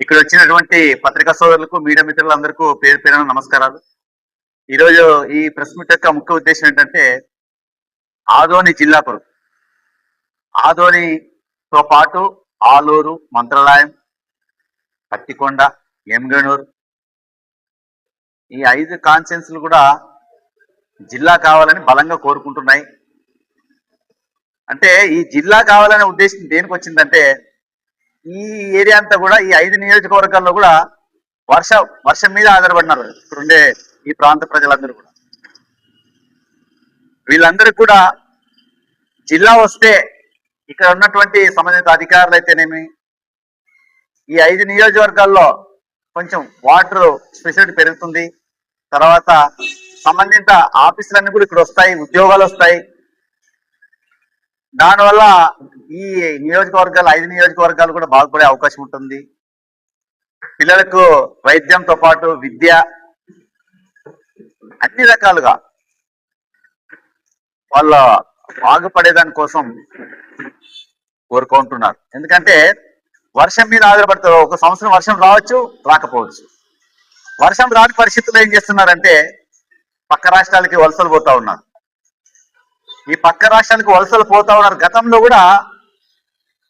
ఇక్కడ వచ్చినటువంటి పత్రికా సోదరులకు మీడియా మిత్రులందరికీ పేరు పేరున నమస్కారాలు. ఈరోజు ఈ ప్రెస్ మీట్ యొక్క ముఖ్య ఉద్దేశం ఏంటంటే ఆదోని జిల్లా కొరకు. ఆదోనితో పాటు ఆలూరు మంత్రాలయం పత్తికొండ ఎంగనూరు ఈ ఐదు కాన్సెన్స్లు కూడా జిల్లా కావాలని బలంగా కోరుకుంటున్నాయి. అంటే ఈ జిల్లా కావాలనే ఉద్దేశం దేనికి వచ్చిందంటే ఈ ఏరియా అంతా కూడా ఈ ఐదు నియోజకవర్గాల్లో కూడా వర్ష వర్షం మీద ఆధారపడినారు ఇప్పుడుండే ఉండే ఈ ప్రాంత ప్రజలందరూ కూడా. వీళ్ళందరూ కూడా జిల్లా వస్తే ఇక్కడ ఉన్నటువంటి సంబంధిత అధికారులు అయితేనేమి ఈ ఐదు నియోజకవర్గాల్లో కొంచెం వాటర్ స్పెషాలిటీ పెరుగుతుంది. తర్వాత సంబంధిత ఆఫీసులన్నీ కూడా ఇక్కడ వస్తాయి ఉద్యోగాలు వస్తాయి. దానివల్ల ఈ నియోజకవర్గాలు ఐదు నియోజకవర్గాలు కూడా బాగుపడే అవకాశం ఉంటుంది. పిల్లలకు వైద్యంతో పాటు విద్య అన్ని రకాలుగా వాళ్ళ బాగుపడేదాని కోసం కోరుకుంటున్నారు. ఎందుకంటే వర్షం మీద ఆధారపడతారు ఒక సంవత్సరం వర్షం రావచ్చు రాకపోవచ్చు. వర్షం రాని పరిస్థితుల్లో ఏం చేస్తున్నారంటే పక్క రాష్ట్రాలకి వలసలు పోతా ఉన్నారు. ఈ పక్క రాష్ట్రానికి వలసలు పోతా ఉన్నారు గతంలో కూడా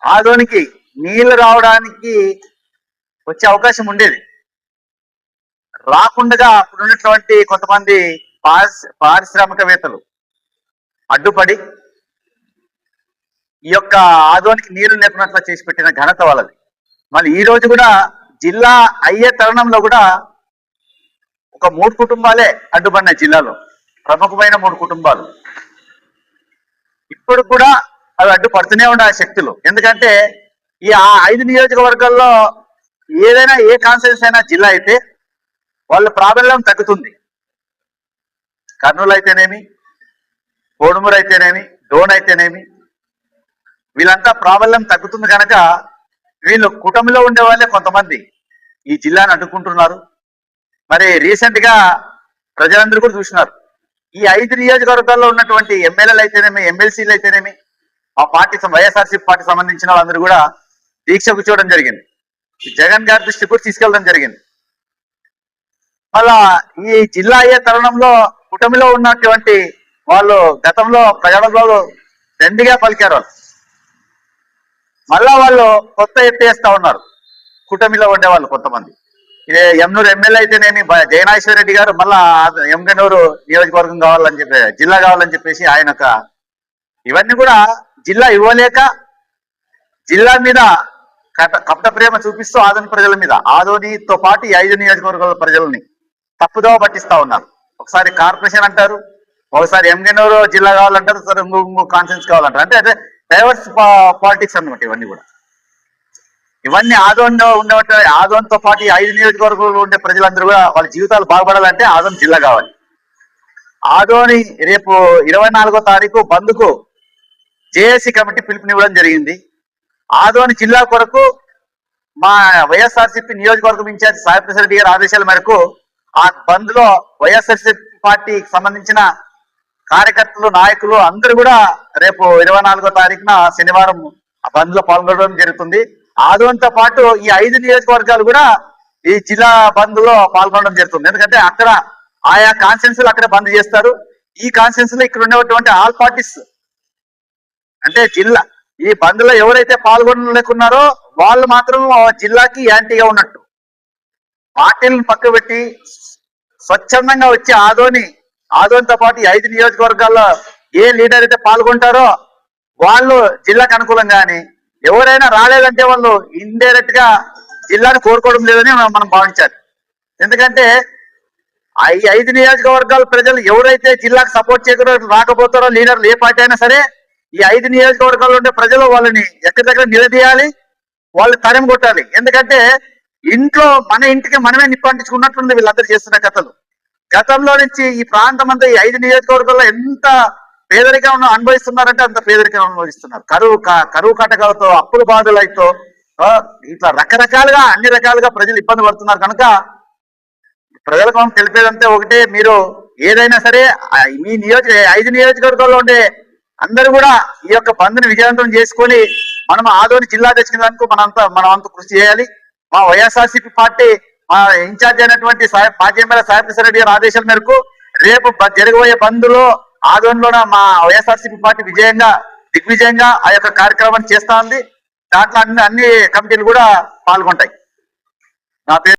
ఆదోనికి నీళ్ళు రావడానికి వచ్చే అవకాశం ఉండేది. రాకుండా అప్పుడు ఉన్నటువంటి కొంతమంది పారిశ్ పారిశ్రామికవేత్తలు అడ్డుపడి ఈ యొక్క ఆదోనికి నీళ్ళు లేకున్నట్లు చేసి పెట్టిన ఘనత వాళ్ళది. మళ్ళీ ఈ రోజు కూడా జిల్లా అయ్యే తరుణంలో కూడా ఒక మూడు కుటుంబాలే అడ్డుపడినాయి జిల్లాలో. ప్రముఖమైన మూడు కుటుంబాలు. ఇప్పుడు కూడా అవి అడ్డుపడుతూనే ఉన్నాయి శక్తులు. ఎందుకంటే ఈ ఆ ఐదు నియోజకవర్గాల్లో ఏదైనా ఏ కాన్సెన్స్ అయినా జిల్లా అయితే వాళ్ళ ప్రాబల్యం తగ్గుతుంది. కర్నూలు అయితేనేమి కోడుమూరు అయితేనేమి డోన్ అయితేనేమి వీళ్ళంతా ప్రాబల్యం తగ్గుతుంది కనుక వీళ్ళు కుటుంబంలో ఉండే వాళ్ళే కొంతమంది ఈ జిల్లాను అడ్డుకుంటున్నారు. మరి రీసెంట్గా ప్రజలందరూ కూడా చూసినారు. ఈ ఐదు నియోజకవర్గాల్లో ఉన్నటువంటి ఎమ్మెల్యేలు అయితేనేమి ఎమ్మెల్సీలు అయితేనేమి ఆ పార్టీ వైఎస్ఆర్సీపీ పార్టీ సంబంధించిన వాళ్ళందరూ కూడా దీక్ష కూర్చోవడం జరిగింది. జగన్ గారి దృష్టి కూడా తీసుకెళ్ళడం జరిగింది. మళ్ళా ఈ జిల్లా అయ్యే తరుణంలో కుటుంబంలో ఉన్నటువంటి వాళ్ళు గతంలో ప్రజలలో దండిగా పలికారు వాళ్ళు. మళ్ళా వాళ్ళు కొత్త ఎత్తు వేస్తా ఉన్నారు. కుటుంబంలో ఉండేవాళ్ళు కొంతమంది. ఇదే ఎమ్నూరు ఎమ్మెల్యే అయితేనేమి బ- రెడ్డి గారు మళ్ళా ఎమ్గనూరు నియోజకవర్గం కావాలని చెప్పి జిల్లా కావాలని చెప్పేసి ఆయన ఇవన్నీ కూడా జిల్లా ఇవ్వలేక జిల్లా మీద కప కపట ప్రేమ చూపిస్తూ ఆదోని ప్రజల మీద. ఆదోనితో పాటు ఈ ఐదు నియోజకవర్గాల ప్రజల్ని తప్పుదోవ పట్టిస్తా ఉన్నారు. ఒకసారి కార్పొరేషన్ అంటారు ఒకసారి ఎంగనూరు జిల్లా కావాలంటారు సరే ఇంకో ఇంకో కాన్ఫరెన్స్ కావాలంటారు. అంటే అదే డైవర్స్ పాలిటిక్స్ అనమాట ఇవన్నీ కూడా. ఇవన్నీ ఆదోన్లో ఉండే ఆదోన్తో పాటు ఈ ఐదు నియోజకవర్గంలో ఉండే ప్రజలందరూ కూడా వాళ్ళ జీవితాలు బాగుపడాలంటే ఆదోన్ జిల్లా కావాలి. ఆదోని రేపు ఇరవై నాలుగో తారీఖు బంద్కు జేఏసీ కమిటీ పిలుపునివ్వడం జరిగింది. ఆదోని జిల్లా కొరకు మా వైఎస్ఆర్సీపీ నియోజకవర్గం ఇన్ఛార్జ్ సాయిప్రసాద్ రెడ్డి గారి ఆదేశాల మేరకు ఆ బంద్లో వైఎస్ఆర్సీపీ పార్టీకి సంబంధించిన కార్యకర్తలు నాయకులు అందరూ కూడా రేపు ఇరవై నాలుగో తారీఖున శనివారం ఆ బంద్లో పాల్గొనడం జరుగుతుంది. ఆదోనితో పాటు ఈ ఐదు నియోజకవర్గాలు కూడా ఈ జిల్లా బంద్లో పాల్గొనడం జరుగుతుంది. ఎందుకంటే అక్కడ ఆయా కాన్ఫరెన్స్ అక్కడ బంద్ చేస్తారు. ఈ కాన్ఫరెన్స్లో ఇక్కడ ఉన్నటువంటి ఆల్ పార్టీస్ అంటే జిల్లా ఈ బంద్లో ఎవరైతే పాల్గొనలేకున్నారో వాళ్ళు మాత్రం జిల్లాకి యాంటీగా ఉన్నట్టు. పార్టీలను పక్క పెట్టి స్వచ్ఛందంగా వచ్చి ఆదోని ఆదోనితో పాటు ఐదు నియోజకవర్గాల్లో ఏ లీడర్ అయితే పాల్గొంటారో వాళ్ళు జిల్లాకు అనుకూలం కానీ ఎవరైనా రాలేదంటే వాళ్ళు ఇండైరెక్ట్గా జిల్లాను కోరుకోవడం లేదని మనం మనం భావించాలి. ఎందుకంటే ఐదు నియోజకవర్గాల ప్రజలు ఎవరైతే జిల్లాకు సపోర్ట్ చేయకుండా రాకపోతారో లీడర్లు ఏ పార్టీ అయినా సరే ఈ ఐదు నియోజకవర్గాల్లో ఉండే ప్రజలు వాళ్ళని ఎక్కడి దగ్గర నిలదీయాలి వాళ్ళు తరిమి కొట్టాలి. ఎందుకంటే ఇంట్లో మన ఇంటికి మనమే నిప్పంటించుకున్నట్లుంది వీళ్ళందరూ చేస్తున్న కథలు. గతంలో నుంచి ఈ ప్రాంతం అంతా ఈ ఐదు నియోజకవర్గాల్లో ఎంత పేదరికం అనుభవిస్తున్నారంటే అంత పేదరికం అనుభవిస్తున్నారు. కరువు కరువు కటకాలతో అప్పుల బాధలతో ఇట్లా రకరకాలుగా అన్ని రకాలుగా ప్రజలు ఇబ్బంది పడుతున్నారు. కనుక ప్రజలకు మనం తెలిపేదంటే ఒకటే. మీరు ఏదైనా సరే మీ నియోజక ఐదు నియోజకవర్గాల్లో ఉండే అందరూ కూడా ఈ యొక్క బంద్ని విజయవంతం చేసుకొని మనం ఆదోని జిల్లా తెచ్చుకునేందుకు మనంతా మనం అంత కృషి చేయాలి. మా వైఎస్ఆర్సీపీ పార్టీ మా ఇన్ఛార్జ్ అయినటువంటి సాహెబ్ మాజీ ఎమ్మెల్యే సాహెబ్ రెడ్డి గారి ఆదేశాల మేరకు రేపు జరగబోయే బంద్లో ఆధ్వర్యంలోన మా వైఎస్ఆర్సీపీ పార్టీ విజయంగా దిగ్విజయంగా ఆ యొక్క కార్యక్రమాన్ని చేస్తా ఉంది. దాంట్లో అన్ని అన్ని కమిటీలు కూడా పాల్గొంటాయి. నా పేరు